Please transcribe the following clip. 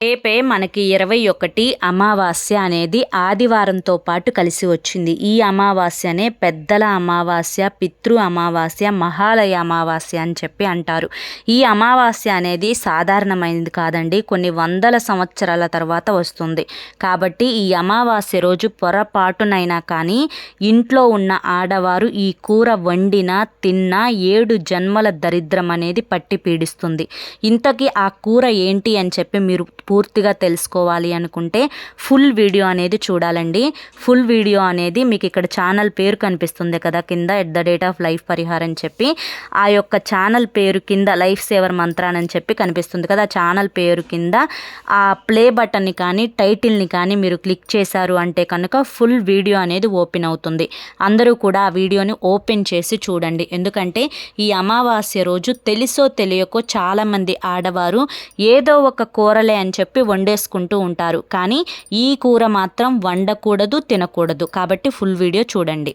రేపే మనకి ఇరవై ఒకటి అమావాస్య అనేది ఆదివారంతో పాటు కలిసి వచ్చింది. ఈ అమావాస్యనే పెద్దల అమావాస్య పితృ అమావాస్య మహాలయ అమావాస్య అని చెప్పి అంటారు. ఈ అమావాస్య అనేది సాధారణమైనది కాదండి. కొన్ని వందల సంవత్సరాల తర్వాత వస్తుంది. కాబట్టి ఈ అమావాస్య రోజు పొరపాటునైనా కానీ ఇంట్లో ఉన్న ఆడవారు ఈ కూర వండినా తిన్నా ఏడు జన్మల దరిద్రం అనేది పట్టి పీడిస్తుంది. ఇంతకీ ఆ కూర ఏంటి అని చెప్పి మీరు పూర్తిగా తెలుసుకోవాలి అనుకుంటే ఫుల్ వీడియో అనేది చూడాలండి. ఫుల్ వీడియో అనేది మీకు ఇక్కడ ఛానల్ పేరు కనిపిస్తుంది కదా కింద at the date of life పరిహారం అని చెప్పి. ఆ యొక్క ఛానల్ పేరు కింద లైఫ్ సేవర్ మంత్రాన్ అని చెప్పి కనిపిస్తుంది కదా ఛానల్ పేరు కింద ఆ ప్లే బటన్ని కానీ టైటిల్ని కానీ మీరు క్లిక్ చేశారు అంటే కనుక ఫుల్ వీడియో అనేది ఓపెన్ అవుతుంది. అందరూ కూడా ఆ వీడియోని ఓపెన్ చేసి చూడండి. ఎందుకంటే ఈ అమావాస్య రోజు తెలుసో తెలియకో చాలామంది ఆడవారు ఏదో ఒక కూరలే అని చెప్పి వండేసుకుంటూ ఉంటారు. కానీ ఈ కూర మాత్రం వండకూడదు తినకూడదు. కాబట్టి ఫుల్ వీడియో చూడండి.